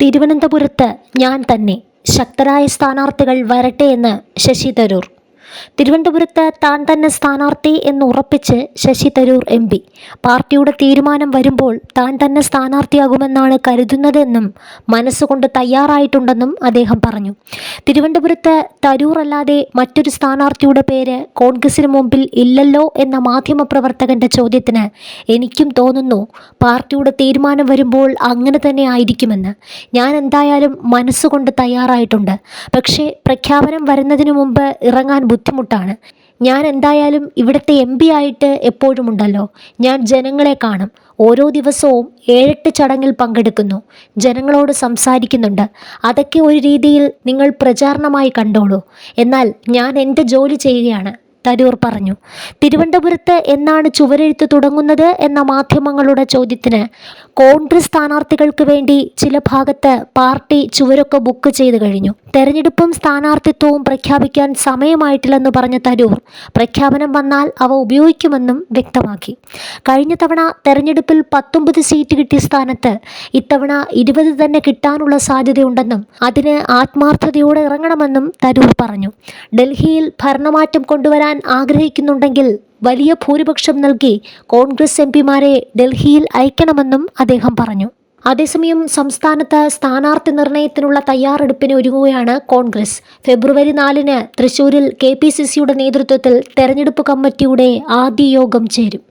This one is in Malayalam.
തിരുവനന്തപുരത്ത് ഞാൻ തന്നെ ശക്തരായ സ്ഥാനാർത്ഥികൾ വരട്ടെ എന്ന് ശശി തരൂർ തിരുവനന്തപുരത്ത് താൻ തന്നെ സ്ഥാനാർത്ഥി എന്ന് ഉറപ്പിച്ച് ശശി തരൂർ എം പി. പാർട്ടിയുടെ തീരുമാനം വരുമ്പോൾ താൻ തന്നെ സ്ഥാനാർത്ഥിയാകുമെന്നാണ് കരുതുന്നതെന്നും മനസ്സുകൊണ്ട് തയ്യാറായിട്ടുണ്ടെന്നും അദ്ദേഹം പറഞ്ഞു. തിരുവനന്തപുരത്ത് തരൂർ അല്ലാതെ മറ്റൊരു സ്ഥാനാർത്ഥിയുടെ പേര് കോൺഗ്രസിന് മുമ്പിൽ ഇല്ലല്ലോ എന്ന മാധ്യമപ്രവർത്തകന്റെ ചോദ്യത്തിന് എനിക്കും തോന്നുന്നു പാർട്ടിയുടെ തീരുമാനം വരുമ്പോൾ അങ്ങനെ തന്നെ ആയിരിക്കുമെന്ന്. ഞാൻ എന്തായാലും മനസ്സുകൊണ്ട് തയ്യാറായിട്ടുണ്ട്. പക്ഷേ പ്രഖ്യാപനം വരുന്നതിന് മുമ്പ് ഇറങ്ങാൻ ബുദ്ധിമുട്ടാണ്. ഞാൻ എന്തായാലും ഇവിടുത്തെ എം പി ആയിട്ട് എപ്പോഴും ഉണ്ടല്ലോ. ഞാൻ ജനങ്ങളെ കാണും. ഓരോ ദിവസവും ഏഴെട്ട് ചടങ്ങിൽ പങ്കെടുക്കുന്നു. ജനങ്ങളോട് സംസാരിക്കുന്നുണ്ട്. അതൊക്കെ ഒരു രീതിയിൽ നിങ്ങൾ പ്രചാരണമായി കണ്ടോളൂ. എന്നാൽ ഞാൻ എന്റെ ജോലി ചെയ്യുകയാണ്. തരൂർ പറഞ്ഞു. തിരുവനന്തപുരത്ത് എന്നാണ് ചുവരെഴുത്ത് തുടങ്ങുന്നത് എന്ന മാധ്യമങ്ങളുടെ ചോദ്യത്തിന് കോൺഗ്രസ് സ്ഥാനാർത്ഥികൾക്ക് വേണ്ടി ചില ഭാഗത്ത് പാർട്ടി ചുവരൊക്കെ ബുക്ക് ചെയ്തു കഴിഞ്ഞു. തെരഞ്ഞെടുപ്പും സ്ഥാനാർത്ഥിത്വവും പ്രഖ്യാപിക്കാൻ സമയമായിട്ടില്ലെന്ന് പറഞ്ഞ തരൂർ പ്രഖ്യാപനം വന്നാൽ അവ ഉപയോഗിക്കുമെന്നും വ്യക്തമാക്കി. കഴിഞ്ഞ തവണ തെരഞ്ഞെടുപ്പിൽ പത്തൊമ്പത് സീറ്റ് കിട്ടിയ സ്ഥാനത്ത് ഇത്തവണ ഇരുപത് തന്നെ കിട്ടാനുള്ള സാധ്യതയുണ്ടെന്നും അതിന് ആത്മാർത്ഥതയോടെ ഇറങ്ങണമെന്നും തരൂർ പറഞ്ഞു. ഡൽഹിയിൽ ഭരണമാറ്റം കൊണ്ടുവരാൻ ആഗ്രഹിക്കുന്നുണ്ടെങ്കിൽ വലിയ ഭൂരിപക്ഷം നൽകി കോൺഗ്രസ് എം പിമാരെ ഡൽഹിയിൽ അയക്കണമെന്നും അദ്ദേഹം പറഞ്ഞു. അതേസമയം സംസ്ഥാനത്ത് സ്ഥാനാർത്ഥി നിർണയത്തിനുള്ള തയ്യാറെടുപ്പിന് ഒരുങ്ങുകയാണ് കോൺഗ്രസ്. ഫെബ്രുവരി നാലിന് തൃശൂരിൽ കെ പി സി സിയുടെ നേതൃത്വത്തിൽ തെരഞ്ഞെടുപ്പ് കമ്മിറ്റിയുടെ ആദ്യ യോഗം ചേരും.